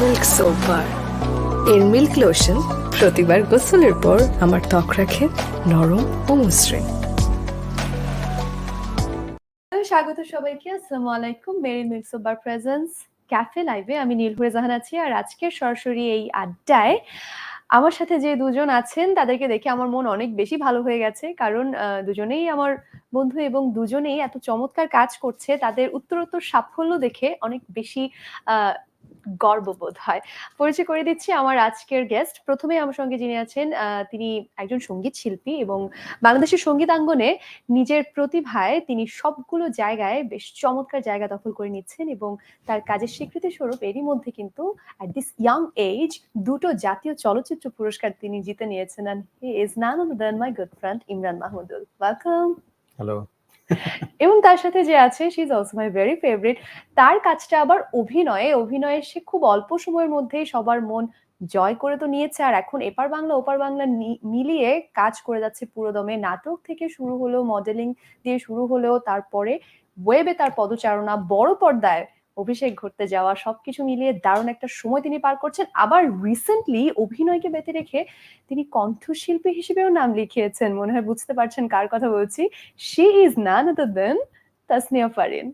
Milk soap bar এর milk lotion প্রতিবার গোসলের পর আমার ত্বক রাখে নরম ও মসৃণ। স্বাগত সবাইকে। আসসালামু আলাইকুম। Meril milk super presence cafe লাইভে আমি নীলহুরে জাহান আছি। আর আজকে সরাসরি এই আড্ডায় আমার সাথে যে দুজন আছেন, তাদেরকে দেখে আমার মন অনেক বেশি ভালো হয়ে গেছে। কারণ দুজনেই আমার বন্ধু এবং দুজনেই এত চমৎকার কাজ করছে। তাদের উত্তরোত্তর সাফল্য দেখে অনেক বেশি গর্ববোধ হয়। পরিচয় করে দিচ্ছি আমার আজকের গেস্ট প্রথমে আমার সঙ্গে যিনি আছেন তিনি একজন সংগীত শিল্পী এবং বাংলাদেশের সঙ্গীতাঙ্গনে নিজের প্রতিভায় তিনি সবগুলো জায়গায় বেশ চমৎকার জায়গা দখল করে নিচ্ছেন এবং তার কাজের স্বীকৃতি স্বরূপ এরই মধ্যে কিন্তু অ্যাট দিস ইয়াং এজ দুটো জাতীয় চলচ্চিত্র পুরস্কার তিনি জিতে নিয়েছেন। Other than my good friend Imran Mahmudul welcome hello এবং তার সাথে যে আছে she is also my very favourite তার কাজটা আবার অভিনয়ে অভিনয়ে সে খুব অল্প সময়ের মধ্যেই সবার মন জয় করে তো নিয়েছে। আর এখন এপার বাংলা, ওপার বাংলা মিলিয়ে কাজ করে যাচ্ছে পুরোদমে। নাটক থেকে শুরু হলো মডেলিং দিয়ে শুরু হলেও তারপরে ওয়েবে তার পদচারণা, বড় পর্দায় অভিষেক ঘটতে যাওয়া সবকিছু মিলিয়ে দারুণ একটা সময় তিনি পার করছেন। আবার রিসেন্টলি অভিনয়কে বেঁধে রেখে তিনি কণ্ঠশিল্পী হিসেবেও নাম লিখিয়েছেন। মনে হয় বুঝতে পারছেন কার কথা বলছি। She is none other than Tasnia Farin.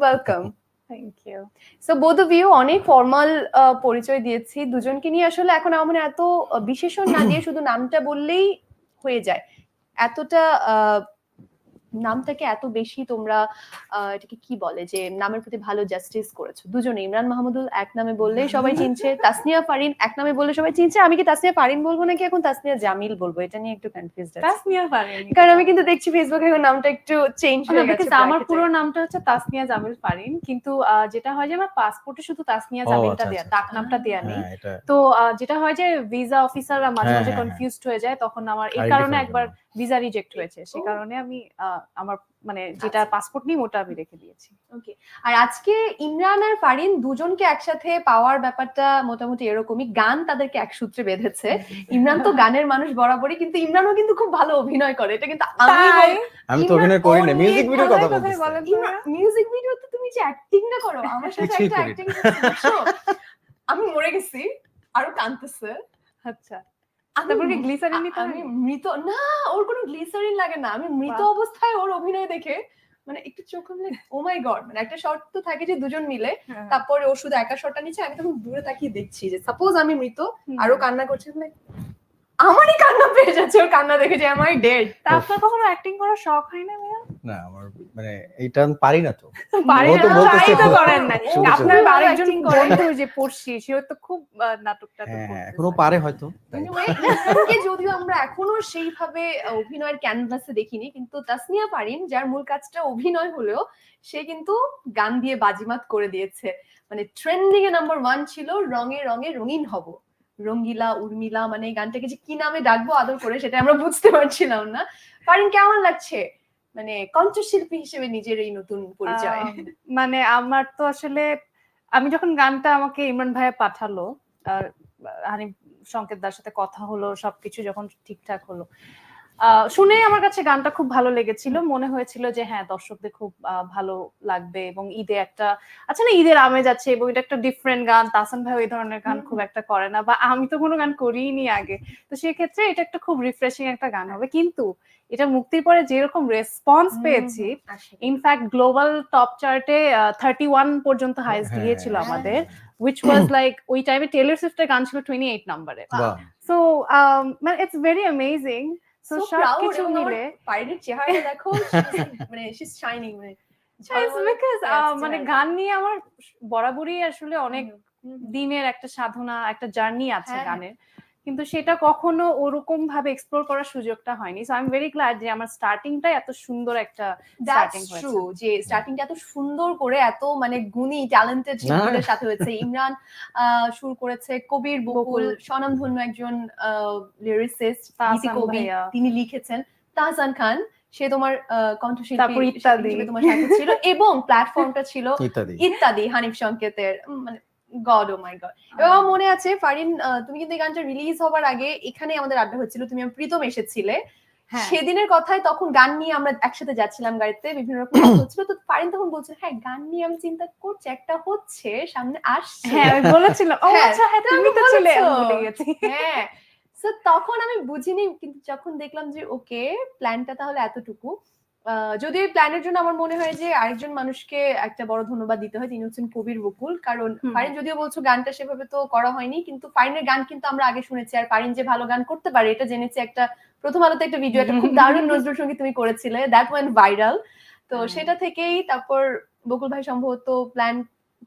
Welcome thank you so both of you অনেক ফর্মাল পরিচয় দিয়েছি। দুজনকে নিয়ে আসলে এখন আমার এত বিশেষণ না দিয়ে শুধু নামটা বললেই হয়ে যায়। এতটা নামটাকে এত বেশি তোমরা এটাকে কি বলে যে নামের প্রতি ভালো জাস্টিস করেছ? দুজনে ইমরান মাহমুদুল এক নামে বললেই সবাই চিনছে তাসনিয়া ফারিন এক নামে বললে সবাই চিনছে। আমি কি তাসনিয়া ফারিন বলব নাকি এখন তাসনিয়া জামিল বলব? এটা নিয়ে একটু কনফিউজ আছে। তাসনিয়া ফারিন। কারণ আমি কিন্তু দেখছি ফেসবুকে এখন নামটা একটু চেঞ্জ হয়ে গেছে আমার পুরো নামটা হচ্ছে তাসনিয়া জামিল ফারিন কিন্তু যেটা হয় যে আমার পাসপোর্টে শুধু তাসনিয়া জামিলটা আচ্ছা, দেয়া আচ্ছা, ডাক নামটা দেয়া নেই। হ্যাঁ তো আহ, যেটা হয় যে ভিসা অফিসাররা মাঝে হ্যাঁ, মাঝে হ্যাঁ, হ্যাঁ। কনফিউজড হয়ে যায় তখন আমার এই কারণে একবার। ভিসা রিজেক্ট হয়েছে সে কারণে আমি আহ, আমার মানে যেটা পাসপোর্ট নিই ওটা আমি রেখে দিয়েছি। ওকে আর আজকে ইমরান আর ফারিন দুজনকে একসাথে পাওয়ার ব্যাপারটা মোটামুটি এরকমই গান তাদেরকে এক সূত্রে বেঁধেছে। ইমরান তো গানের মানুষ বরাবরই কিন্তু ইমরানও কিন্তু খুব ভালো অভিনয় করে এটা কিন্তু আমি? আমি তো অভিনয় করি না মিউজিক ভিডিও কথা বলেন। মিউজিক ভিডিওতে তুমি যে অ্যাক্টিংটা করো আমার সাথে একটা অ্যাক্টিং আমি মরে গেছি আরও কাঁদতেছে। আচ্ছা কি গ্লিসারিন নিতে আমি মৃত না ওর কোনো গ্লিসারিন লাগে না। আমি মৃত অবস্থায় ওর অভিনয় দেখে মানে একটু চোখ ও মাই গড মানে একটা শর্ট তো থাকে যে দুজন মিলে। হ্যাঁ। তারপরে ও শুধু একা শটটা নিচ্ছে আমি তখন দূরে তাকিয়ে দেখছি যে সাপোজ আমি মৃত আরও কান্না করছে আমারই কান্না পেয়ে যাচ্ছে ওর কান্না দেখে যে আমার ডেড তারপর কখনো অ্যাক্টিং করার শখ হয় না ভাইয়া না আমার মানে এইটা আমি পারি না তো। পারি না, বলতেছে তো তো। করেন নাই। আপনার আরেকজন বন্ধু যে পড়ছি সে তো খুব নাটকটা এখনও পারে হয়তো যদিও আমরা এখনও সেইভাবে অভিনয়ের ক্যানভাসে দেখিনি কিন্তু তাসনিয়া পারিন যার মূল কাজটা অভিনয় হলেও সে কিন্তু গান দিয়ে বাজিমাত করে দিয়েছে। মানে ট্রেন্ডিং এ নাম্বার ওয়ান ছিল রঙে রঙে রঙিন হব। রঙ্গিলা উর্মিলা মানে গানটাকে যে কি নামে ডাকবো আদর করে সেটা আমরা বুঝতে পারছিলাম না। পারিন কেমন লাগছে? মানে কণ্ঠশিল্পী হিসেবে নিজের এই নতুন পরিচয়। মানে আমার তো আসলে, আমি যখন গানটা আমাকে ইমরান ভাইয়া পাঠালো, আর হানিফ সংকেত দার সাথে কথা হলো, সবকিছু যখন ঠিকঠাক হলো শুনেই আমার কাছে গানটা খুব ভালো লেগেছিল। মনে হয়েছিল যে হ্যাঁ দর্শকদের খুব ভালো লাগবে এবং ঈদে একটা আচ্ছা না ঈদের আমেজ আছে এবং এটা একটা ডিফারেন্ট গান। তাসান ভাই এই ধরনের গান খুব একটা করে না বা আমি তো কোনো গান করিনি আগে। তো সেক্ষেত্রে এটা একটা খুব রিফ্রেশিং একটা গান হবে। কিন্তু এটা মুক্তির পরে যেরকম রেসপন্স পেয়েছি ইনফ্যাক্ট গ্লোবাল টপ চার্টে থার্টি ওয়ান পর্যন্ত হাইস্ট হ্যাঁ, গিয়েছিল হ্যাঁ, আমাদের উইচ ওয়াজ লাইক ওই টাইমে টেলর সুইফটের গান ছিল টোয়েন্টি এইট নাম্বারে সো মানে ইটস ভেরি অ্যামেজিং সো সবকিছু মিলে পারিনের চেহারাটা দেখো মানে she's shining মানে It's আহ, মানে গান নিয়ে আমার বরাবরই আসলে অনেক দিনের একটা সাধনা একটা জার্নি আছে হ্যাঁ, হ্যাঁ। গানের। কিন্তু সেটা কখনো ওরকম ভাবে এক্সপ্লোর করার সুযোগটা হয়নি so I am very glad যে আমার স্টার্টিংটা এত সুন্দর একটা স্টার্টিং হয়েছে। যে স্টার্টিংটা এত সুন্দর করে এত মানে গুণী ট্যালেন্টেড শিল্পীদের সাথে হয়েছে ইমরান আহ, সুর করেছে কবির বকুল। স্বনামধন্য একজন লিরিসিস্ট কবি তিনি লিখেছেন তাহসান খান সে তোমার আহ, কণ্ঠশিল্পী। তোমার সাথে ছিল এবং প্ল্যাটফর্মটা ছিল ইত্যাদি ইত্যাদি হানিফ সংকেতের মানে গড ও মাই গড এবং মনে আছে ফারিন তুমি কিন্তু এই গানটা রিলিজ হবার আগে এখানে আমাদের আড্ডা হচ্ছিল তুমি প্রীতম এসেছিলে। হ্যাঁ। সেদিনের কথায় তখন গান নিয়ে আমরা একসাথে যাচ্ছিলাম গাড়িতে বিভিন্ন রকম হচ্ছিল। তো ফারিন তখন বলছে হ্যাঁ গান নিয়ে আমি চিন্তা করছি একটা হচ্ছে সামনে আসছে। হ্যাঁ আমি বলেছিলাম ও হ্যাঁ, আচ্ছা হ্যাঁ তুমি তো ছিলে ভুলে গেছি। হ্যাঁ। তখন আমি বুঝিনি কিন্তু যখন দেখলাম যে ওকে প্ল্যানটা তাহলে এতটুকু। আহ, যদিও এই প্ল্যানের জন্য আমার মনে হয় যে আরেকজন মানুষকে একটা বড় ধন্যবাদ দিতে হয় তিনি হচ্ছেন কবির বকুল কারণ। ফারিন যদিও বলছো গানটা সেভাবে তো করা হয়নি কিন্তু ফারিনের গান কিন্তু আমরা আগে শুনেছি। আর ফারিন যে ভালো গান করতে পারে এটা জেনেছি একটা প্রথম আলোতে একটা ভিডিও একটা খুব দারুণ নজরুল সংগীত তুমি করেছিলে দ্যাট ওয়ান ভাইরাল তো সেটা থেকেই তারপর বকুল ভাই সম্ভবত প্ল্যান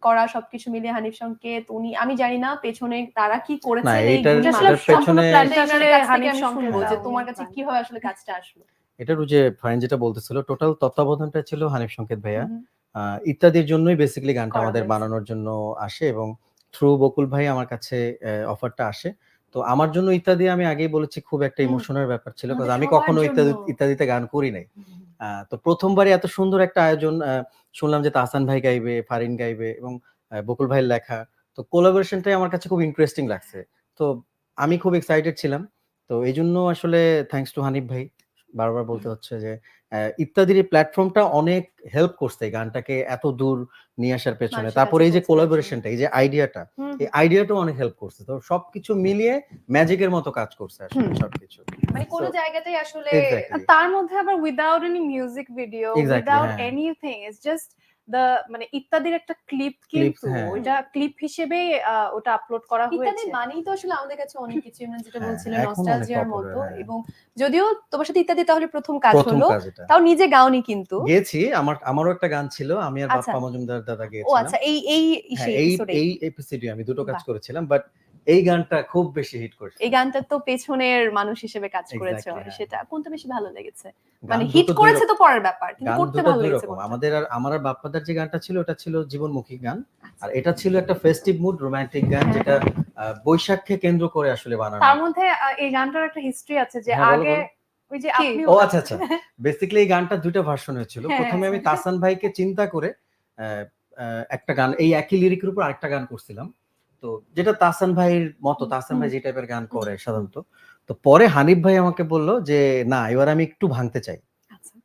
করা সবকিছু মিলিয়ে হানিফ সংকেত উনি আমি জানি না পেছনে তারা কি এই আসলে থেকে হানিফ সংকেত যে তোমার কাছে। কীভাবে আসলে কাজটা আসলো। এটার ওই যে ফাইন যেটা বলতেছিল টোটাল তত্ত্বাবধানটা ছিল হানিফ সংকেত ভাইয়া। আহ, ইত্যাদির জন্যই বেসিক্যালি গানটা আমাদের বানানোর জন্য আসে এবং থ্রু বকুল ভাই আমার কাছে অফারটা আসে। তো আমার জন্য ইত্যাদি আমি আগেই বলেছি খুব একটা। ইমোশনের ব্যাপার ছিল কারণ আমি কখনো ইত্যাদি ইত্যাদিতে গান করি নাই। আহ, তো প্রথমবারই এত সুন্দর একটা আয়োজন আহ, শুনলাম যে তাহসান ভাই গাইবে ফারিন গাইবে এবং বকুল ভাইয়ের লেখা। তো কোলাবোরেশনটাই আমার কাছে খুব ইন্টারেস্টিং লাগছে। তো আমি খুব এক্সাইটেড ছিলাম। তো এই জন্য আসলে থ্যাঙ্কস টু হানিফ ভাই। বারবার বলতে হচ্ছে যে ইত্যাদির প্ল্যাটফর্মটা অনেক হেল্প করছে গানটাকে এত দূর নিয়ে আসার পেছনে। তারপরে এই যে কোলাবোরেশনটা এই যে আইডিয়াটা এই আইডিয়াটাও অনেক হেল্প করছে। তো সবকিছু মিলিয়ে ম্যাজিকের মতো কাজ করছে আসলে সবকিছু। মানে কোনো জায়গাতেই আসলে তার মধ্যে আবার without any music video without. Anything it's just the মানে ইত্যাদির একটা ক্লিপ কিন্তু হ্যাঁ। ওইটা ক্লিপ হিসেবে ওটা আপলোড করা ইত্যাদি হয়েছে। মানেই তো আসলে আমাদের কাছে অনেক কিছু ইমরান যেটা হ্যাঁ, বলছিলেন এখন নস্টালজিয়ার মতো। হ্যাঁ। এবং যদিও তোমার সাথে ইত্যাদি তাহলে প্রথম কাজ হলো তাও নিজে গাওনি কিন্তু। গেছি আমার আমারও একটা গান ছিল আমি আর আচ্ছা। বাপ্পা মজুমদার দাদা ও আচ্ছা এই এই এই এই এপিসোডে আমি দুটো কাজ করেছিলাম বাট এই গানটা খুব বেশি হিট করছে। এই গানটা তো পেছনের মানুষ হিসেবে কাজ করেছে হ্যাঁ। সেটা কোনটা বেশি ভালো লেগেছে? মানে হিট করেছে তো পরের ব্যাপার কিন্তু করতে ভালো লেগেছে আমাদের আর আমার আর বাপ্পাদার যে গানটা ছিল ওটা ছিল জীবনমুখী গান। আর এটা ছিল একটা ফেস্টিভ মুড রোমান্টিক গান হ্যাঁ। যেটা বৈশাখকে কেন্দ্র করে আসলে বানানো। তার মধ্যে এই গানটার একটা হিস্ট্রি আছে যে হ্যাঁ, আগে ওই যে আপনি ও আচ্ছা আচ্ছা। বেসিক্যালি এই গানটা দুইটা ভার্সন হয়েছিল। হ্যাঁ, প্রথমে আমি আচ্ছা। তাসান ভাইকে চিন্তা করে আহ, আহ, একটা গান এই একই লিরিকের উপর আরেকটা গান করছিলাম। তো যেটা তাসান ভাইয়ের মতো তাসান ভাই যে টাইপের গান করে সাধারণত। তো পরে হানিফ ভাই আমাকে বলল যে না এবার আমি একটু ভাঙতে চাই। আচ্ছা।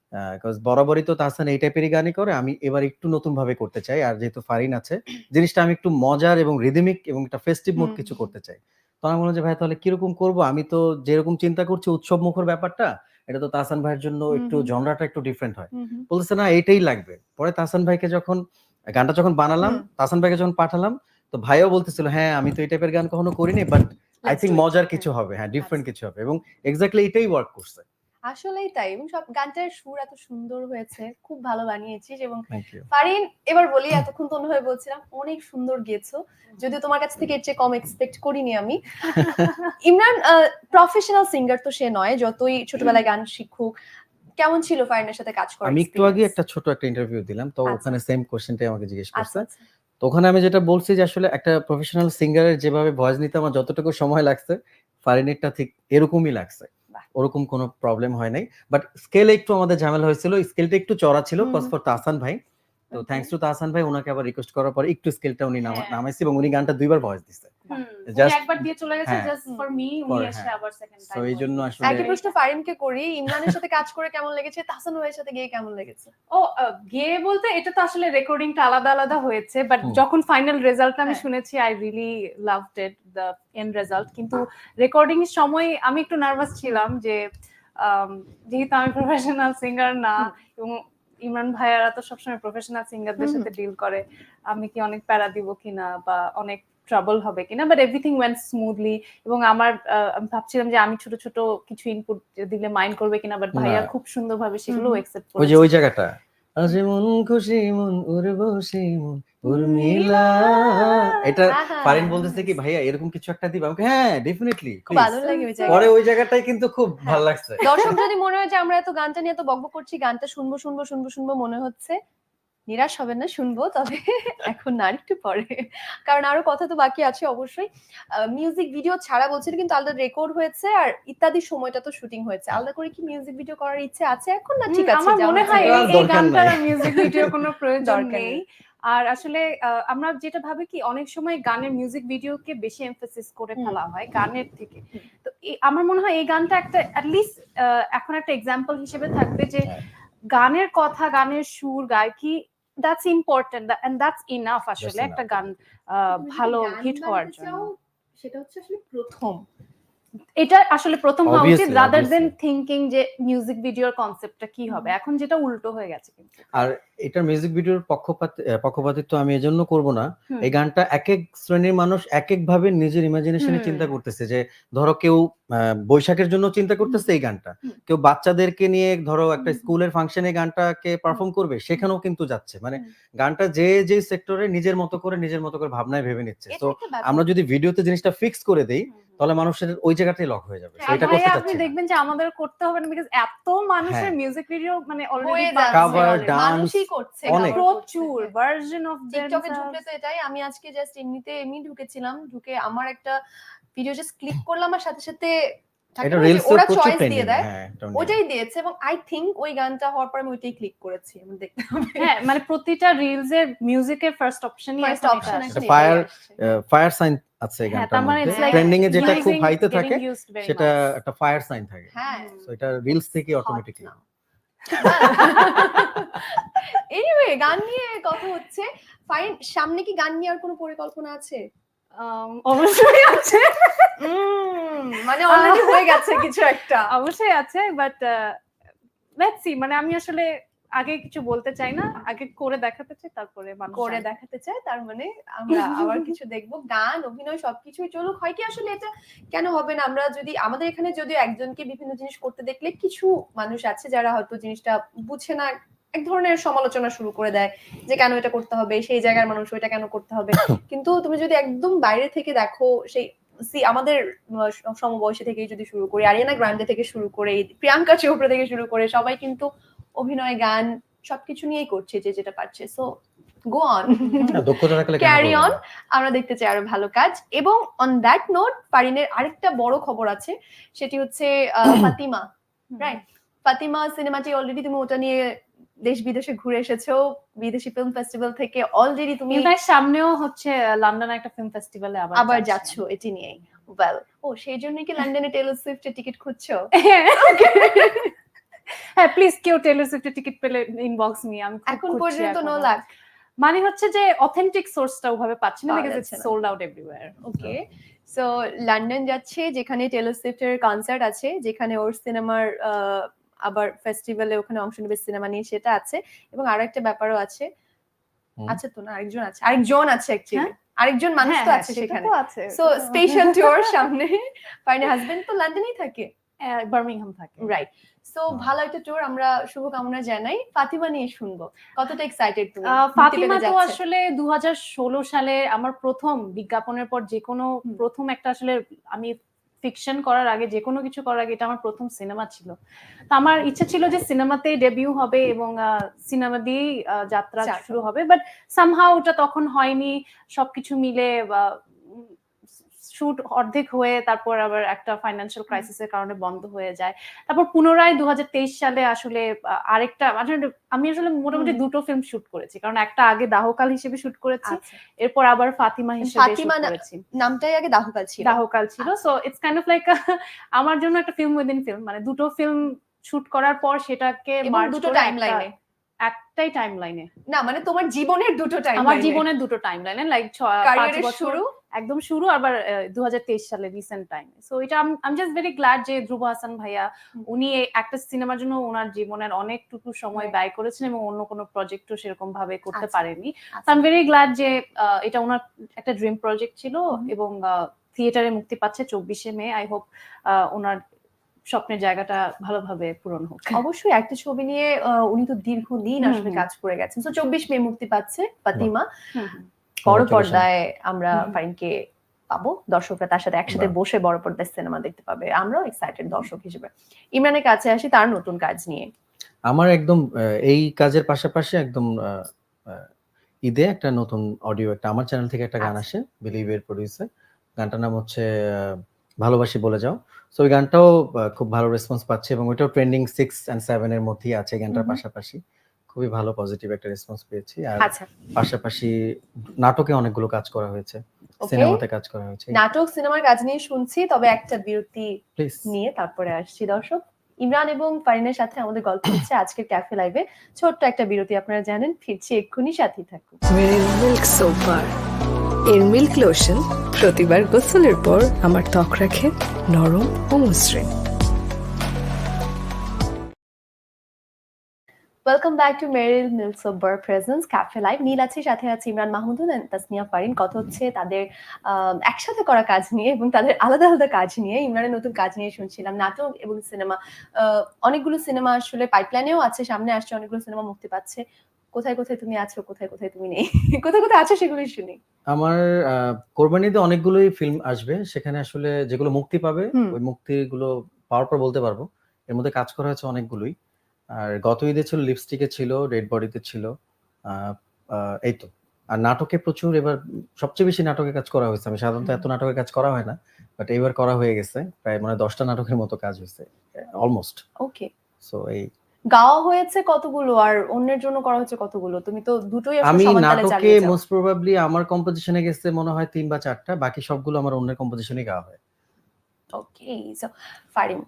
বরাবরই তো তাহসান এই টাইপেরই গানই করে আমি এবার একটু নতুন ভাবে করতে চাই। আর যেহেতু ফারিন আছে জিনিসটা আমি একটু মজার এবং রিদমিক এবং একটা ফেস্টিভ মুড কিছু করতে চাই। তো আমি বললাম যে ভাই তাহলে কীরকম করব? আমি তো যেরকম চিন্তা করছি উৎসব মুখর ব্যাপারটা এটা তো তাহসান ভাইয়ের জন্য একটু। জনরাটা একটু ডিফারেন্ট হয়। বলতেছে না এটাই লাগবে। পরে তাহসান ভাইকে যখন গানটা যখন বানালাম। তাহসান ভাইকে যখন পাঠালাম তো ভাইও বলতেছিল হ্যাঁ আমি তো এই টাইপের গান কখনো করিনি বাট আই থিঙ্ক মজার কিছু হবে হ্যাঁ ডিফারেন্ট আচ্ছা। কিছু হবে এবং এক্স্যাক্টলি এটাই ওয়ার্ক করছে আসলেই তাই এবং সব গানটার সুর এত সুন্দর হয়েছে খুব ভালো বানিয়েছিস এবং ফারিন এবার বলি এতক্ষণ তো অন্যভাবে বলছিলাম অনেক সুন্দর গেছো যদিও তোমার কাছ থেকে এর চেয়ে কম এক্সপেক্ট করিনি আমি ইমরান প্রফেশনাল সিঙ্গার তো সে নয় যতই ছোটবেলায় গান শিখুক কেমন ছিল ফারিনের সাথে কাজ করার আমি একটু আগে একটা ছোট একটা ইন্টারভিউ দিলাম তো আচ্ছা। ওখানে সেম কোশ্চেনটাই আমাকে জিজ্ঞেস আচ্ছা করছে আচ্ছা। তো ওখানে আমি যেটা বলছি যে আসলে একটা প্রফেশনাল সিঙ্গারের যেভাবে ভয়েস নিতে আমার যতটুকু সময় লাগছে ফারিনেটটা ঠিক এরকমই লাগছে। ওরকম কোনো প্রবলেম হয় নাই। বাট স্কেলে একটু আমাদের ঝামেলা হয়েছিল স্কেলটা একটু চড়া ছিল কজ ফর তাসান ভাই। তো. থ্যাঙ্কস টু তাহসান ভাই ওনাকে আবার রিকোয়েস্ট করার পর একটু স্কেলটা উনি হ্যাঁ। নামাইছে এবং উনি গানটা দুইবার ভয়েস উনি Just- একবার দিয়ে চলে গেছে। জাস্ট ফর মি উনি এসে হ্যাঁ। আবার সেকেন্ড তো এই জন্য আসলে একই প্রশ্ন ফারিনকে করি ইমরানের সাথে কাজ করে কেমন লেগেছে তাহসান ভাইয়ের সাথে গিয়ে কেমন লেগেছে ও আহ, গেয়ে বলতে এটা তো আসলে রেকর্ডিংটা আলাদা আলাদা হয়েছে বাট যখন ফাইনাল রেজাল্টটা আমি হ্যাঁ। শুনেছি I really loved it the end result কিন্তু রেকর্ডিং এর সময় আমি একটু নার্ভাস ছিলাম যে যেহেতু আমি প্রফেশনাল সিঙ্গার না এবং ইমরান ভাইয়ারা তো সবসময় প্রফেশনাল সিঙ্গারদের সাথে ডিল করে। আমি কি অনেক প্যারা দিব কিনা বা অনেক ট্রাবল হবে কিনা? বাট এভরিথিং ওয়েন্ট স্মুথলি এবং আমার আমি ভাবছিলাম যে আমি ছোট ছোট কিছু ইনপুট দিলে মাইন্ড করবে কিনা বাট ভাইয়া খুব সুন্দরভাবে সেগুলো অ্যাকসেপ্ট করে ওই যে ওই জায়গাটা? আজ মন খুশি মন উর্বশী মন উর্মিলা। এটা পারেন বলতেছে কি ভাইয়া এরকম কিছু একটা দিবা? আমাকে হ্যাঁ ডেফিনেটলি। পরে ওই জায়গাটাই কিন্তু খুব ভালো লাগছে। দর্শক যদি মনে হয় যে আমরা এত গানটা নিয়ে এত বকবক করছি গানটা শুনব শুনব শুনব শুনব মনে হচ্ছে নিরাশ হবেন না শুনব তবে এখন না একটু পরে। কারণ আরও কথা তো বাকি আছে অবশ্যই। মিউজিক ভিডিও ছাড়া বলছিল কিন্তু আলাদা রেকর্ড হয়েছে আর ইত্যাদি সময়টা তো শুটিং হয়েছে। আলাদা করে কি মিউজিক ভিডিও করার ইচ্ছে আছে এখন না? ঠিক আছে আমার মনে হয় এই- গানটার মিউজিক ভিডিও কোনো প্রয়োজন নেই। আর আসলে আহ, আমরা যেটা ভাবি কি অনেক সময় গানের মিউজিক ভিডিওকে বেশি এমফাসিস করে ফেলা হয় গানের থেকে। তো আমার মনে হয় এই গানটা একটা অ্যাটলিস্ট এখন একটা এক্সাম্পল হিসেবে থাকবে যে হ্যাঁ। গানের কথা গানের সুর গায়কি that's important and that's enough আসলে That's একটা enough. গান ভালো হিট হওয়ার জন্য। সেটা হচ্ছে আসলে প্রথম। এটা আসলে প্রথম হওয়া উচিত রাদার দেন থিংকিং থিঙ্কিং যে মিউজিক ভিডিওর কনসেপ্টটা কি হবে। এখন যেটা উল্টো হয়ে গেছে কিন্তু। আর এটার মিউজিক ভিডিওর পক্ষপাত পক্ষপাতিত্ব আমি এজন্য করব না। এই গানটা এক এক শ্রেণির মানুষ এক এক ভাবে নিজের ইমাজিনেশনে চিন্তা করতেছে যে ধরো কেউ বৈশাখের জন্য চিন্তা করতেছে এই গানটা। কেউ বাচ্চাদেরকে নিয়ে ধরো একটা স্কুলের ফাংশনে গানটাকে পারফর্ম করবে সেখানেও কিন্তু যাচ্ছে। মানে গানটা যে যে সেক্টরে নিজের মতো করে নিজের মতো করে ভাবনায় ভেবে নিচ্ছে। তো আমরা যদি ভিডিওতে জিনিসটা ফিক্স করে দেই তাহলে মানুষের ওই জায়গাটাই লক হয়ে যাবে। হ্যাঁ, এটা করতে চাচ্ছি আপনি দেখবেন যে আমাদের করতে হবে না বিকজ এত মানুষের হ্যাঁ। মিউজিক ভিডিও মানে অলরেডি হয়ে যাচ্ছে। করছে প্রচুর। ভার্জন অফ টিকটকে ঢুকলে তো এটাই। আমি আজকে জাস্ট এমনিতে এমনি ঢুকেছিলাম ঢুকে আমার একটা ভিডিও জাস্ট ক্লিক করলাম আর সাথে সাথে ওরা চয়েস দিয়ে দেয় হ্যাঁ ওটাই দিয়েছে এবং আই থিংক ওই গানটা হওয়ার পর আমি ওইটাই ক্লিক করেছি আমি দেখতে হ্যাঁ মানে প্রতিটা রিলস এর মিউজিকের ফার্স্ট অপশনই। ফায়ার সাইন আছে গানটার মধ্যে। ট্রেন্ডিং এ যেটা খুব হাইতে থাকে সেটা একটা ফায়ার সাইন থাকে। হ্যাঁ। এটা রিলস থেকে now. এনিওয়ে গান নিয়ে কথা হচ্ছে। ফাইন সামনে কি গান নিয়ে আর কোনো পরিকল্পনা আছে? Um, অবশ্যই আছে। উম, মানে অলরেডি হয়ে গেছে কিছু একটা। অবশ্যই আছে বাট লেটস সি মানে আমি আসলে আগে কিছু বলতে চাই না আগে করে দেখাতে চাই তারপরে করে দেখাতে চাই তার মানে আমরা আবার কিছু দেখব গান অভিনয় সবকিছুই চলুক। হয় কি আসলে এটা কেন হবে না? আমরা যদি আমাদের এখানে যদিও একজনকে বিভিন্ন জিনিস করতে দেখলে কিছু মানুষ আছে যারা হয়তো জিনিসটা বুঝে না এক ধরনের সমালোচনা শুরু করে দেয় যে কেন এটা করতে হবে সেই জায়গার মানুষ ওইটা কেন করতে হবে। কিন্তু তুমি যদি একদম বাইরে থেকে দেখো সেই সি আমাদের সমবয়সী থেকে যদি শুরু করি আরিয়ানা গ্রান্ডে থেকে শুরু করে প্রিয়াঙ্কা চোপড়া থেকে শুরু করে সবাই কিন্তু অভিনয় গান সবকিছু নিয়েই করছে যে যেটা পারছে। সো গো অন দক্ষতা থাকলে কেন Carry করবে on. না? আমরা দেখতে চাই আরও ভালো কাজ। এবং অন দ্যাট নোট ফারিনের আরেকটা বড় খবর আছে। সেটি হচ্ছে ফাতিমা রাইট ফাতিমা সিনেমাটি অলরেডি তুমি ওটা নিয়ে দেশ বিদেশে ঘুরে এসেছ। বিদেশি ফিল্ম ফেস্টিভ্যাল থেকে অলরেডি তুমি সামনেও হচ্ছে লন্ডনে একটা ফিল্ম ফেস্টিভ্যালে আবার আবার যাচ্ছি। যাচ্ছো এটি নিয়েই। ওয়েল ও সেই জন্য কি লন্ডনে টেলর সুইফটের টিকিট খুঁজছো? হ্যাঁ প্লিজ কেউ টেলর সুইফটের টিকিট পেলে ইনবক্স নিয়ে আমি এখন পর্যন্ত নো। লাক মানে হচ্ছে যে অথেন্টিক সোর্সটা ওভাবে পাচ্ছি না বিকজ যাচ্ছে it's sold out everywhere okay so London যাচ্ছে যেখানে টেলর সুইফটের কনসার্ট আছে যেখানে ওর সিনেমার আবার ফেস্টিভ্যালে ওখানে অংশ নেবে সিনেমা নিয়ে সেটা আছে। এবং আরও একটা ব্যাপারও আছে। আছে তো না? আরেকজন আছে। আরেকজন আছে অ্যাকচুয়ালি আরেকজন মানুষ হ্যাঁ, তো আছে। সেখানে আছে সো স্পেশাল ট্যুর সামনে ফাইনে হাজবেন্ড তো লন্ডনেই থাকে। বার্মিংহাম থাকে। রাইট সো ভালো একটা ট্যুর আমরা শুভকামনা জানাই। ফাতিমা নিয়ে শুনব। কতটা এক্সাইটেড তুমি? ফাতিমা তো আসলে দু সালে আমার প্রথম বিজ্ঞাপনের পর যে কোনো প্রথম একটা আসলে আমি ফিকশন করার আগে যে কোনো কিছু করার আগে এটা আমার প্রথম সিনেমা ছিল। তো আমার ইচ্ছা ছিল যে সিনেমাতে ডেবিউ হবে এবং সিনেমা দিয়েই আহ, যাত্রা যাত্রা। শুরু হবে। বাট সামহাও ওটা তখন হয়নি। সবকিছু মিলে শুট অর্ধেক হয়ে তারপর আবার একটা ফাইন্যান্সিয়াল ক্রাইসিসের কারণে বন্ধ হয়ে যায়। তারপর পুনরায় দুহাজার তেইশ সালে আসলে আরেকটা আমি আসলে মোটামুটি দুটো ফিল্ম শুট করেছি। কারণ একটা আগে দাহকাল হিসেবে শুট করেছি আচ্ছা। এরপর আবার ফাতিমা হিসেবে ফাতিমা নামটাই আগে দাহকাল ছিল। দাহকাল ছিল। So it's kind of like আমার জন্য একটা ফিল্ম উইদিন ফিল্ম মানে দুটো ফিল্ম শুট করার পর সেটাকে দুটো করে টাইম একটা- লাইনে একটাই টাইম লাইনে না মানে তোমার জীবনের দুটো টাইম আমার জীবনের দুটো টাইম লাইনে লাইক ক্যারিয়ারের শুরু? একদম শুরু আবার দু সালে রিসেন্ট টাইমে সো এটা আমি জাস্ট ভেরি গ্ল্যাড যে ধ্রুব হাসান ভাইয়া উনি একটা সিনেমার জন্য ওনার জীবনের অনেকটুকু সময় ব্যয় করেছেন এবং অন্য কোনো প্রজেক্টও সেরকম ভাবে করতে আচ্ছা। পারেনি। আই ভেরি গ্ল্যাড যে এটা ওনার একটা ড্রিম প্রজেক্ট ছিল। এবং থিয়েটারে মুক্তি পাচ্ছে চব্বিশে মে। আই হোপ ওনার স্বপ্নের জায়গাটা ভালোভাবে পূরণ হোক। অবশ্যই একটা ছবি নিয়ে আহ, উনি তো দীর্ঘদিন আসলে কাজ করে গেছেন। তো চব্বিশ মে মুক্তি পাচ্ছে ফাতিমা। বড় পর্দায় আমরা ফাইনকে পাবো। দর্শকরা তার সাথে একসাথে বসে বড় পর্দায় সিনেমা দেখতে পাবে। আমরাও এক্সাইটেড দর্শক হিসেবে। ইমরানের কাছে আসি তার নতুন কাজ নিয়ে। আমার একদম আহ, এই কাজের পাশাপাশি একদম আহ, আহ, ঈদে একটা নতুন অডিও একটা আমার চ্যানেল থেকে একটা গান আচ্ছা। আসে বিলিভের প্রডিউসার গানটার নাম হচ্ছে আহ, ভালোবাসি বলে যাও। সো ওই গানটাও খুব ভালো রেসপন্স পাচ্ছে এবং ওইটাও ট্রেন্ডিং সিক্স অ্যান্ড সেভেন এর মধ্যেই আছে এই গানটার। পাশাপাশি। খুবই ভালো পজিটিভ একটা রেসপন্স পেয়েছি। আর আচ্ছা। পাশাপাশি নাটকে অনেকগুলো কাজ করা হয়েছে। সিনেমাতে কাজ করা হয়েছে। নাটক সিনেমার কাজ নিয়ে শুনছি তবে একটা বিরতি নিয়ে তারপরে আসছি দর্শক। ইমরান এবং ফারিনের সাথে আমাদের গল্প হচ্ছে আজকের ক্যাফে লাইভে ছোট্ট একটা বিরতি আপনারা জানেন ফিরছি এক্ষুনি সাথেই থাকুন। মিল্ক এর মিল্ক লোশন প্রতিবার গোসলের পর আমার ত্বক রাখে নরম ও মসৃণ। Welcome back to Meril milks of bar presence cafe live Neel আছে, সাথে আছে ইমরান মাহমুদুল and তাসনিয়া ফারিন। কথা হচ্ছে তাদের একসাথে করা কাজ নিয়ে এবং তাদের আলাদা আলাদা কাজ নিয়ে। ইমরানের নতুন কাজ নিয়ে শুনছিলাম, নাটক এবং সিনেমা। অনেকগুলো সিনেমা আসলে পাইপলাইনেও আছে, সামনে আসছে, অনেকগুলো সিনেমা মুক্তি পাচ্ছে। কোথায় কোথায় তুমি আছো কোথায় কোথায় তুমি নেই কোথায় কোথায় আছো সেগুলোই শুনি। আমার কোরবানিতে অনেকগুলোই ফিল্ম আসবে সেখানে আসলে যেগুলো মুক্তি পাবে। ওই মুক্তিগুলো পাওয়ার পর বলতে পারব। এর মধ্যে কাজ করা হয়েছে অনেকগুলোই। আর গত ঈদে ছিল লিপস্টিকে ছিল রেড বডিতে ছিল এই তো। আর নাটকে প্রচুর এবার সবচেয়ে বেশি নাটকে কাজ করা হয়েছে। আমি সাধারণত এত নাটকের কাজ করা হয় না বাট এবার করা হয়ে গেছে। প্রায় মানে দশটা নাটকের মতো কাজ হয়েছে অলমোস্ট ওকে সো এই গাওয়া হয়েছে কতগুলো আর অন্যের জন্য করা হচ্ছে কতগুলো? তুমি তো দুটোই আমি নাটকে মোস্ট প্রবাবলি আমার কম্পোজিশনে গেছে মনে হয় তিন বা চারটা বাকি সবগুলো আমার অন্যের কম্পোজিশনে গাওয়া হয়। ওকে সো ফারিন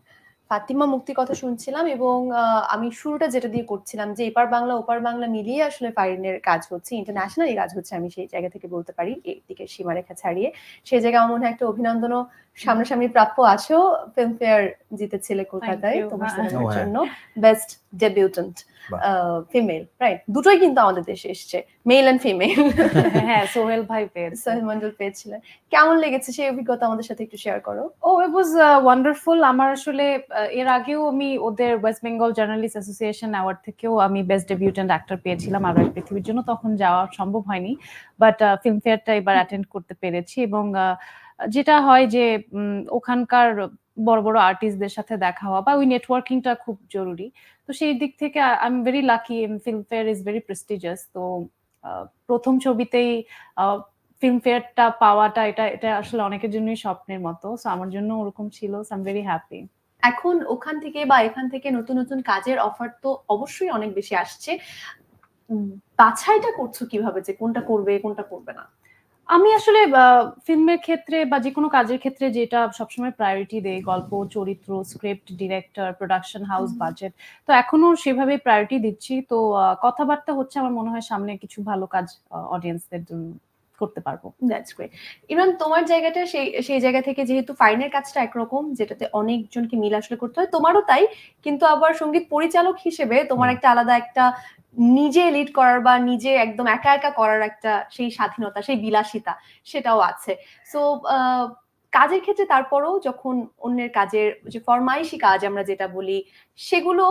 ফাতিমা মুক্তি কথা শুনছিলাম এবং আহ, আমি শুরুটা যেটা দিয়ে করছিলাম যে এপার বাংলা ওপার বাংলা মিলিয়ে আসলে ফারিনের কাজ হচ্ছে ইন্টারন্যাশনালি কাজ হচ্ছে আমি সেই জায়গা থেকে বলতে পারি দিকে সীমারেখা ছাড়িয়ে সেই জায়গায় আমার মনে হয় একটা অভিনন্দনও সামনাসামনি প্রাপ্য আছেও ফিল্মফেয়ার জিতেছিলে কলকাতায় তোমার হ্যাঁ। হ্যাঁ। জন্য বেস্ট ডেবিউটেন্ট। ফিমেল রাইট দুটোই কিন্তু আমাদের দেশে এসছে মেল অ্যান্ড ফিমেল হ্যাঁ সোহেল ভাই পেয়েছে। সোহেল মন্ডল পেয়েছিলেন। কেমন লেগেছে সেই অভিজ্ঞতা আমাদের সাথে একটু শেয়ার করো? ও ইট ওয়াজ ওয়ান্ডারফুল আমার আসলে এর আগেও আমি ওদের West Bengal journalist association award থেকেও আমি বেস্ট ডেবিউটেন্ট অ্যাক্টর পেয়েছিলাম আর পৃথিবীর জন্য। তখন যাওয়া সম্ভব হয়নি বাট ফিল্ম ফেয়ারটা এবার অ্যাটেন্ড করতে পেরেছি এবং যেটা হয় যে উম, ওখানকার বড় বড় আর্টিস্টদের সাথে দেখা হওয়া বা ওই নেটওয়ার্কিংটা খুব জরুরি। তো সেই দিক থেকে I am very lucky Filmfare is very prestigious তো প্রথম ছবিতেই ফিল্ম ফেয়ারটা পাওয়াটা এটা এটা আসলে অনেকের জন্যই স্বপ্নের মতো সো আমার জন্য ওরকম ছিল সো আই ভেরি হ্যাপি এখন ওখান থেকে বা এখান থেকে নতুন নতুন কাজের অফার তো অবশ্যই অনেক বেশি আসছে। বাছাইটা করছ কীভাবে যে কোনটা করবে কোনটা করবে না? আমি আসলে ফিল্মের ক্ষেত্রে বা যে কোনো কাজের ক্ষেত্রে যেটা সবসময় প্রায়োরিটি দেয় গল্প চরিত্র script director production house budget তো এখনও সেভাবে প্রায়োরিটি দিচ্ছি। তো কথাবার্তা হচ্ছে আমার মনে হয় সামনে কিছু ভালো কাজ অডিয়েন্সদের জন্য। করতে পারব। দ্যাটস গ্রেট ইভেন তোমার জায়গাটা সেই সেই জায়গা থেকে যেহেতু ফাইনের কাজটা একরকম যেটাতে অনেকজনকে মিল আসলে করতে হয় তোমারও তাই। কিন্তু আবার সংগীত পরিচালক হিসেবে তোমার একটা আলাদা একটা নিজে লিড করার বা নিজে একদম একা একা করার একটা সেই স্বাধীনতা সেই বিলাসিতা সেটাও আছে। সো কাজের ক্ষেত্রে তারপরও যখন অন্যের কাজের যে ফরমাইশি কাজ আমরা যেটা বলি সেগুলো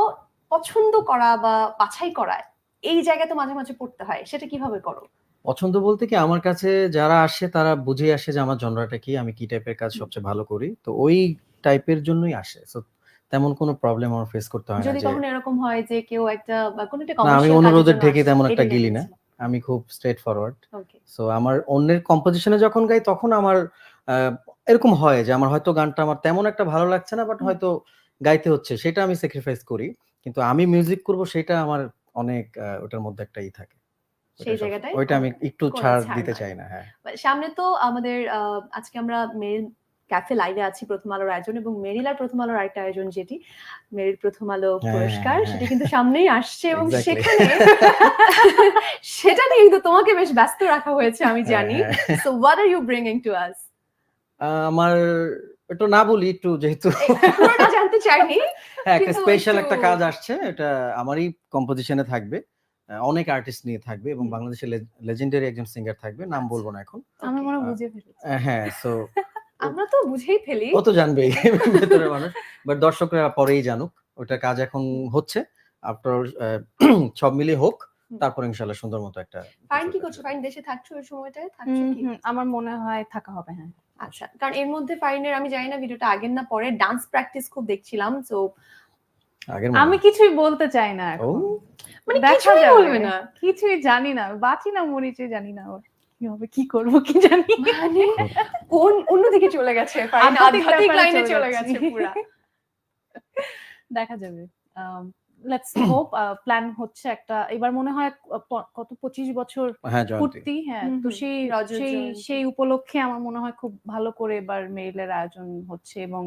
পছন্দ করা বা বাছাই করা এই জায়গায় তো মাঝে মাঝে পড়তে হয়। সেটা কীভাবে করো? পছন্দ বলতে কি আমার কাছে যারা আসে তারা বুঝে আসে যে আমার জনরাটা কি আমি কি টাইপের কাজ সবচেয়ে ভালো করি। তো ওই টাইপের জন্যই আসে। তেমন কোনো প্রবলেম আমার ফেস করতে হয় না যদি কখনো এরকম হয় যে কেউ একটা বা কোনো একটা না, আমি অনুরোধের ঢেকে তেমন একটা গিলি না। আমি খুব স্ট্রেট ফরওয়ার্ড. সো আমার অন্যের কম্পোজিশনে যখন গাই তখন আমার আহ, এরকম হয় যে আমার হয়তো গানটা আমার তেমন একটা ভালো লাগছে না বাট হয়তো গাইতে হচ্ছে সেটা আমি স্যাক্রিফাইস করি। কিন্তু আমি মিউজিক করব সেটা আমার অনেক ওটার মধ্যে একটা ই থাকে। সেই জায়গাটায় ওইটা আমি একটু ছাড় দিতে চাই না হ্যাঁ। সামনে তো আমাদের আজকে আমরা মেরিল ক্যাফে লাইভে আছি প্রথম আলোর আয়োজন এবং মেরিল আর প্রথম আলোর আরেকটা আয়োজন যেটি মেরিল প্রথম আলো হ্যাঁ, পুরস্কার হ্যাঁ, সেটা হ্যাঁ। কিন্তু সামনেই আসছে এবং সেখানে সেটা নিয়ে কিন্তু তোমাকে বেশ ব্যস্ত রাখা হয়েছে আমি জানি। হ্যাঁ, হ্যাঁ। So what are you bringing to us আমার একটু না বলি একটু যেহেতু জানতে চাইনি হ্যাঁ একটা স্পেশাল একটা কাজ আসছে এটা আমারই কম্পোজিশনে থাকবে। অনেক আর্টিস্ট নিয়ে থাকবে এবং বাংলাদেশের লেজেন্ডারি একজন সিঙ্গার থাকবে নাম আচ্ছা। বলব না এখন। আমি মনে বুঝে ফেলেছি। হ্যাঁ সো আমরা তো বুঝেই ফেলি। ও তো জানবেই ভেতরের মানুষ। বাট দর্শকরা পরেই জানুক ওটা কাজ এখন হচ্ছে। আফটার সব মিলিয়ে হোক। তারপর ইনশাল্লাহ সুন্দর মতো একটা ফাইন কি করছ? ফাইন দেশে থাকছো ওই সময়টায়? থাকছো কি? আমার মনে হয় থাকা হবে হ্যাঁ। আচ্ছা কারণ এর মধ্যে ফাইনের আমি জানি না ভিডিওটা আগের না পরে ডান্স প্র্যাকটিস খুব দেখছিলাম তো আগের আমি কিছুই বলতে চাই না এখন। মানে কিছুই বলবে না। কিছুই জানি না। বাঁচি না মরিচে জানি না। কি হবে কি করব কি জানি। মানে কোন অন্যদিকে চলে গেছে? আধ্যাত্মিক লাইনে চলে গেছে পুরা। দেখা যাবে। আম, লেটস হোপ প্ল্যান হচ্ছে একটা এবার মনে হয় কত পঁচিশ বছর হ্যাঁ পূর্তি হ্যাঁ তো সেই সেই সেই উপলক্ষে আমার মনে হয় খুব ভালো করে এবার মেরিলের আয়োজন হচ্ছে এবং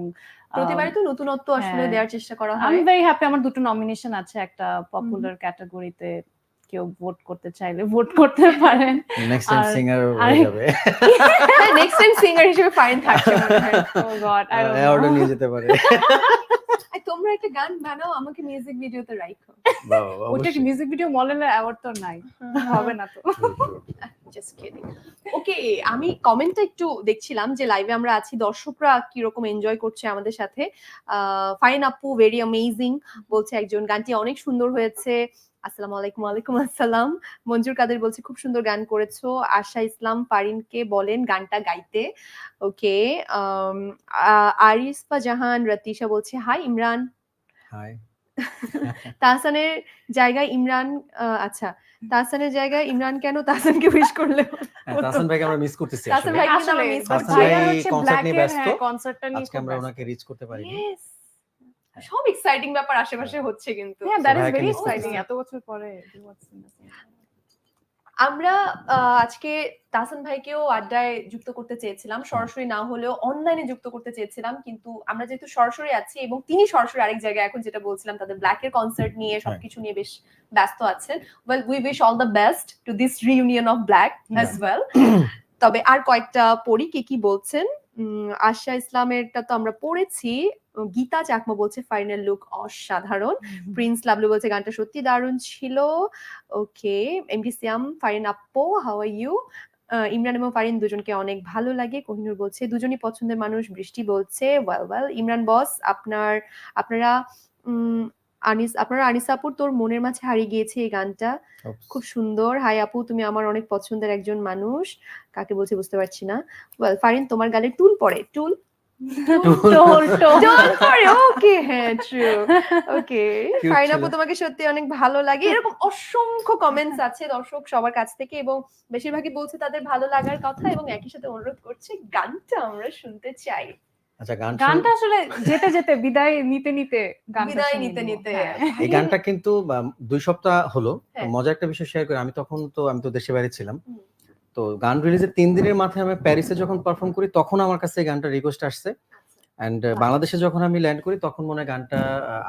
প্রতিবারই তো নতুনত্ব আসলে হ্যাঁ। দেওয়ার চেষ্টা করা আমি হয় ভেরি হ্যাপি আমার দুটো নমিনেশন আছে একটা পপুলার ক্যাটাগরিতে কেউ ভোট করতে চাইলে ভোট করতে পারেন। নেক্সট টাইম আর- সিঙ্গার হয়ে যাবে। নেক্সট টাইম সিঙ্গার হিসেবে ফাইন থাকছে মনে হয়। Oh God, I don't অ্যাওয়ার্ডও নিয়ে যেতে পারে। তোমরা একটা গান বানাও আমাকে মিউজিক ভিডিওতে রাখো ওটা কি মিউজিক ভিডিও মলের অ্যাওয়ার্ড তো নাই। হবে না তো. জাস্ট কিডিং ওকে আমি কমেন্টটা একটু দেখছিলাম যে লাইভে আমরা আছি দর্শকরা কীরকম এনজয় করছে আমাদের সাথে। ফাইন আপু ভেরি অ্যামেজিং বলছে একজন গানটি অনেক সুন্দর হয়েছে। আসসালামু আলাইকুম ওয়ালাইকুম আসসালাম মঞ্জুর কাদের বলছে খুব সুন্দর গান করেছ আশা ইসলাম পারিনকে বলেন গানটা গাইতে ওকে আরিসফা জাহান রতিশা বলছে হাই ইমরান Hi. তাহসানের জায়গায় ইমরান আচ্ছা তাহসানের জায়গায় ইমরান কেন তাহসানকে উইশ করলে হ্যাঁ, তাহসান ভাইকে আমরা মিস করতেছি তাহসান আসলে। ভাই আমরা করছি। ভাই ভাইয়া নিয়ে ব্যস্ত। হ্যাঁ, কনসার্টটা নিয়ে আজকে আমরা। ওনাকে রিচ করতে পারিনি! সব এক্সাইটিং ব্যাপার আশেপাশে হচ্ছে কিন্তু। হ্যাঁ দ্যাট ইজ ভেরি এক্সাইটিং এত বছর পরে. আমরা আহ, আজকে তাহসান ভাইকেও আড্ডায় যুক্ত করতে চেয়েছিলাম। সরাসরি না হলেও অনলাইনে যুক্ত করতে চেয়েছিলাম। কিন্তু আমরা যেহেতু সরাসরি আছি এবং তিনি সরাসরি আরেক জায়গায় এখন যেটা বলছিলাম তাদের ব্ল্যাকের কনসার্ট নিয়ে সবকিছু নিয়ে বেশ ব্যস্ত আছেন। Well we wish all the best to this reunion of black as well তবে আর কয়েকটা পড়ি কি কি বলছেন? উম, আশা ইসলামেরটা তো আমরা পড়েছি। গীতা চাকমা বলছে ফাইনাল লুক অসাধারণ। প্রিন্স লাভলু বলছে গানটা সত্যি দারুণ ছিল। ওকে এমডি সিয়াম ফারিন আপো হাউ আর ইউ ইমরান এবং ফারিন দুজনকে অনেক ভালো লাগে। কোহিনুর বলছে দুজনই পছন্দের মানুষ। বৃষ্টি বলছে ওয়েল ওয়েল ইমরান বস আপনার আপনারা উম, আনিস আপনারা আনিস আপুর তোর মনের মাঝে হারিয়ে গিয়েছে এই গানটা। খুব সুন্দর। হাই আপু তুমি আমার অনেক পছন্দের একজন মানুষ। কাকে বলছে বুঝতে পারছি না। ওয়েল ফারিন তোমার গালে টুল পড়ে টুল ওকে হ্যাঁ ট্রু ওকে তোমাকে সত্যি অনেক ভালো লাগে এরকম অসংখ্য কমেন্টস আছে দর্শক সবার কাছ থেকে এবং বেশিরভাগই বলছে তাদের ভালো লাগার কথা এবং একই সাথে অনুরোধ করছে গানটা আমরা শুনতে চাই আচ্ছা গান গানটা আসলে যেতে যেতে বিদায় নিতে নিতে বিদায় নিতে নিতে। হ্যাঁ। এই গানটা কিন্তু দুই সপ্তাহ হলো হ্যাঁ। মজার একটা বিষয় শেয়ার করি আমি তখন তো আমি তো দেশে বাইরে ছিলাম। তো গান রিলিজের তিন দিনের মাথায় আমি প্যারিসে যখন পারফর্ম করি তখন আমার কাছে এই গানটা রিকোয়েস্ট আসছে। অ্যান্ড বাংলাদেশে যখন আমি ল্যান্ড করি তখন মনে হয় গানটা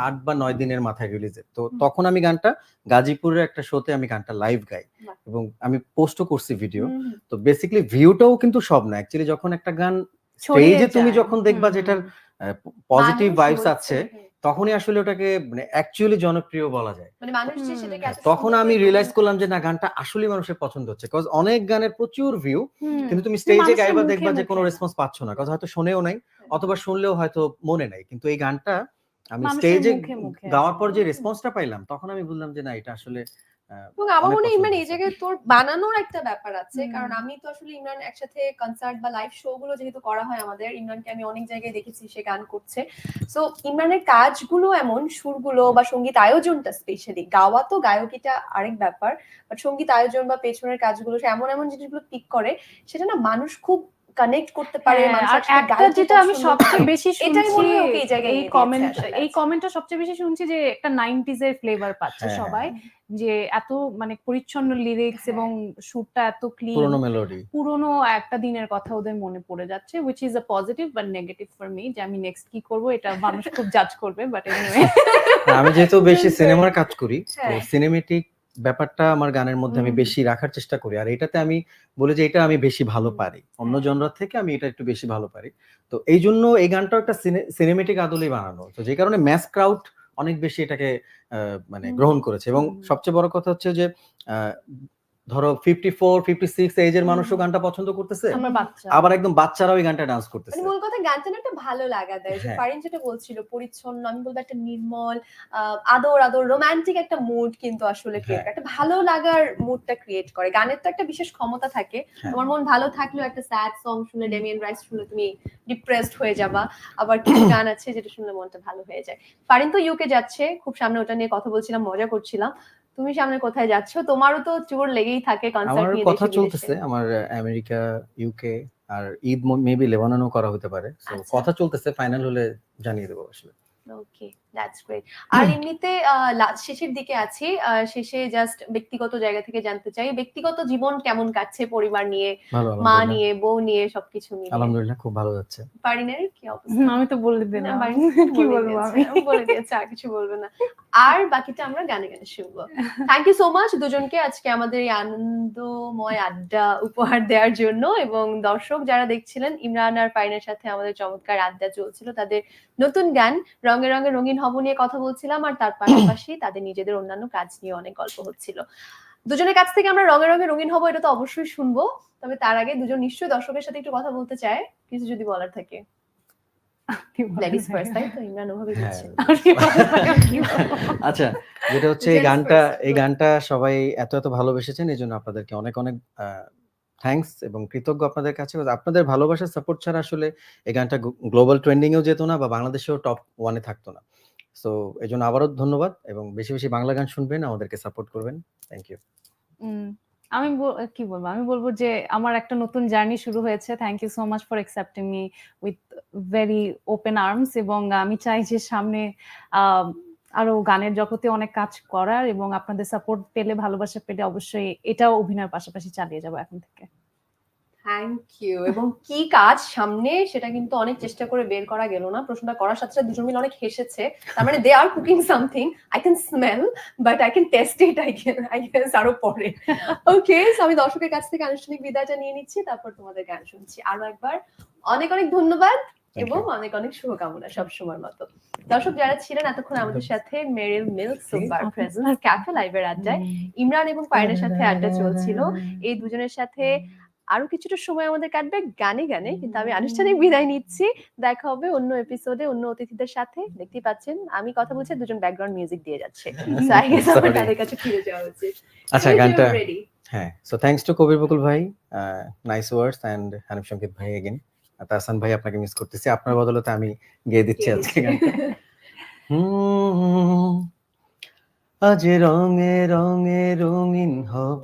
আট বা নয় দিনের মাথায় রিলিজের তো তখন আমি গানটা গাজীপুরের একটা শোতে আমি গানটা লাইভ গাই। এবং আমি পোস্টও করছি ভিডিও। তো বেসিক্যালি ভিউটাও কিন্তু সব না। অ্যাকচুয়ালি যখন একটা গান স্টেজে তুমি যখন দেখবা যেটার। পজিটিভ ভাইবস আছে হ্যাঁ। তখনই আসলে ওটাকে মানে অ্যাকচুয়ালি জনপ্রিয় বলা যায়। মানে মানুষ যে সেটাকে তখন আমি রিয়লাইজ করলাম যে না গানটা আসলে মানুষের পছন্দ হচ্ছে কজ অনেক গানের প্রচুর ভিউ কিন্তু তুমি স্টেজে গাইবা দেখবা যে কোনো রেসপন্স পাচ্ছ না কজ হয়তো শুনেও নাই অথবা শুনলেও হয়তো মনে নাই। কিন্তু এই গানটা আমি স্টেজে গাওয়ার পর যে রেসপন্সটা পাইলাম তখন আমি বললাম যে না এটা আসলে এবং আমার মনে হয় ইমরান এই জায়গায় তোর বানানোর একটা ব্যাপার আছে। কারণ আমি তো আসলে ইমরান একসাথে কনসার্ট বা লাইভ শো গুলো যেহেতু করা হয় আমাদের ইমরানকে আমি অনেক জায়গায় দেখেছি সে গান করছে। সো ইমরানের কাজগুলো এমন সুরগুলো বা সংগীত আয়োজনটা স্পেশালি গাওয়া তো গায়কিটা আরেক ব্যাপার বাট সংগীত আয়োজন বা পেছনের কাজগুলো সে এমন এমন জিনিসগুলো পিক করে সেটা না মানুষ খুব কানেক্ট করতে পারে হ্যাঁ, একটা যেটা আমি সবচেয়ে বেশি শুনছি হয় এই কমেন্ট এই কমেন্টটা সবচেয়ে বেশি শুনছি যে একটা নাইনটিজ এর ফ্লেভার পাচ্ছে হ্যাঁ, সবাই যে এত মানে পরিচ্ছন্ন লিরিক্স হ্যাঁ। এবং সুরটা এত ক্লিন পুরোনো মেলোডি পুরোনো একটা দিনের কথা ওদের মনে পড়ে যাচ্ছে which is a positive but negative for me যে আমি নেক্সট কি করব এটা মানুষ খুব জাজ করবে বাট এনিওয়ে আমি যেহেতু বেশি সিনেমার কাজ করি তো হ্যাঁ। সিনেমেটিক ব্যাপারটা আমার গানের মধ্যে আমি বেশি রাখার চেষ্টা করি। আর এটাতে আমি বলি যে এটা আমি বেশি ভালো পারি। অন্য জনর থেকে আমি এটা একটু বেশি ভালো পারি। তো এই জন্য এই গানটাও একটা সিনেমেটিক আদলেই বানানো। তো যে কারণে ম্যাস ক্রাউড অনেক বেশি এটাকে মানে গ্রহণ করেছে। এবং সবচেয়ে বড় কথা হচ্ছে যে ধরো ফিফটি ফোর ফিফটি সিক্স এজের মানুষও গানটা পছন্দ করতেছে আমার বাচ্চা। আবার একদম বাচ্চারাও এই গানটা ডান্স করতেছে। মানে মূল কথা গানটা না একটা ভালো লাগা দেয়। যে হ্যাঁ। যেটা বলছিল পরিচ্ছন্ন আমি বলব একটা নির্মল আদর আদর রোমান্টিক একটা মুড কিন্তু আসলে ক্রিয়েট হ্যাঁ। একটা ভালো লাগার মুডটা ক্রিয়েট করে। গানের তো একটা বিশেষ ক্ষমতা থাকে। হ্যাঁ। তোমার মন ভালো থাকলেও একটা স্যাড সং শুনে ডেমিয়ান রাইস শুনে তুমি ডিপ্রেসড হয়ে যাবা। আবার কিছু গান আছে যেটা শুনলে মনটা ভালো হয়ে যায়। ফারিন তো ইউকে যাচ্ছে। খুব সামনে ওটা নিয়ে কথা বলছিলাম মজা করছিলাম। তুমি সামনে কোথায় যাচ্ছ? তোমারও তো চোর লেগেই থাকে কনসার্ট আমার নিয়ে কথা চলতেছে আমার আমেরিকা ইউকে আর ঈদ মেবি লেবাননও করা হতে পারে। আচ্ছা। কথা চলতেছে ফাইনাল হলে জানিয়ে দেবো আসলে। ওকে দ্যাটস গ্রেট আর এমনিতে শেষের দিকে আছি। আহ, শেষে জাস্ট ব্যক্তিগত জায়গা থেকে জানতে চাই ব্যক্তিগত জীবন কেমন কাটছে পরিবার নিয়ে? মা নিয়ে বউ নিয়ে সবকিছু নিয়ে আলহামদুলিল্লাহ খুব ভালো যাচ্ছে। পারিনের কি অবস্থা? আমি তো বলে দিলাম। কি বলব আমি? বলে দিয়েছে আর কিছু বলবে না। আর বাকিটা আমরা গানে গানে শুনব। থ্যাংক ইউ সো মাচ দুজনকে আজকে আমাদের এই আনন্দময় আড্ডা উপহার দেওয়ার জন্য এবং দর্শক যারা দেখছিলেন ইমরান আর পাইনের সাথে আমাদের চমৎকার আড্ডা চলছিল তাদের নতুন গান রঙে রঙে রঙিন হব নিয়ে কথা বলছিলাম আর তার পাশাপাশি তাদের নিজেদের অন্যান্য কাজ নিয়ে অনেক গল্প হচ্ছিল। দুজনের কাছ থেকে আমরা রঙে রঙে রঙিন হব এটা তো অবশ্যই শুনব। তবে তার আগে দুজন নিশ্চয়ই দর্শকের সাথে একটু কথা বলতে চায়। কিছু যদি বলার থাকে। হ্যাঁ। আচ্ছা যেটা হচ্ছে এই গানটা এই গানটা সবাই এত এত ভালোবেসেছেন এই জন্য আপনাদেরকে অনেক অনেক থ্যাঙ্কস এবং কৃতজ্ঞ আপনাদের কাছে। আপনাদের ভালোবাসার সাপোর্ট ছাড়া আসলে এই গানটা গ্লোবাল ট্রেন্ডিং এও যেত না বা বাংলাদেশেও টপ ওয়ানে থাকতো না। সো এই জন্য আবারও ধন্যবাদ এবং বেশি বেশি বাংলা গান শুনবেন, আমাদেরকে সাপোর্ট করবেন। থ্যাংক ইউ আমি কি বলব? আমি বলব যে আমার একটা নতুন জার্নি শুরু হয়েছে। Thank you so much for accepting me with very open arms এবং আমি চাই যে সামনে আরও গানের জগতে অনেক কাজ করার এবং আপনাদের সাপোর্ট পেলে, ভালোবাসা পেলে অবশ্যই এটাও অভিনয়ের পাশাপাশি চালিয়ে যাব এখন থেকে। থ্যাংক ইউ এবং কি কাজ সামনে সেটা কিন্তু অনেক চেষ্টা করে বের করা গেল না। প্রশ্নটা করার সাথে সাথে দুজন মিলে অনেক হেসেছে। তার মানে they are cooking something I can smell but I can taste it I can I guess আরও পরে। ওকে আমি দর্শকের কাছ থেকে আনুষ্ঠানিক বিদায়টা নিয়ে নিচ্ছি তারপর তোমাদের গান শুনছি। আরও একবার অনেক অনেক ধন্যবাদ এবং অনেক অনেক শুভকামনা সব সময়ের মতো। দর্শক যারা ছিলেন এতক্ষণ আমাদের সাথে Meril milk super presence cafe লাইভের আড্ডায় ইমরান এবং পায়নের সাথে আড্ডা চলছিল। এই দুজনের সাথে আরও কিছুটা সময় আমাদের কাটবে গানে গানে কিন্তু আমি আনুষ্ঠানিক বিদায় নিচ্ছি। দেখা হবে অন্য এপিসোডে অন্য অতিথিদের সাথে। দেখতেই পাচ্ছেন আমি কথা বলছি দুজন ব্যাকগ্রাউন্ড মিউজিক দিয়ে যাচ্ছে. তাদের কাছে ফিরে যাওয়া উচিত। আচ্ছা গানটা হ্যাঁ so thanks to Kabir Bakul ভাই নাইস ওয়ার্ডস অ্যান্ড হানিফ সংকেত ভাই এগেন তাহসান ভাই আপনাকে মিস করতেছি। আপনার বদলতে আমি গেয়ে দিচ্ছি আজকে আজ রঙে রঙে রঙিন হব।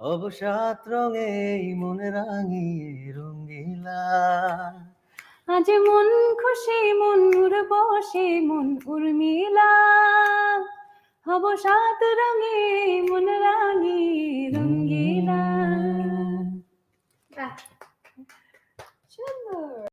অবসাত রঙে মনে রাঙিয়ে রঙ্গিলা। আজ মন খুশি মন উর্বশী মন উর্মিলা। অবসাদ রঙে মন রাঙি রঙ্গিলা। সুন্দর।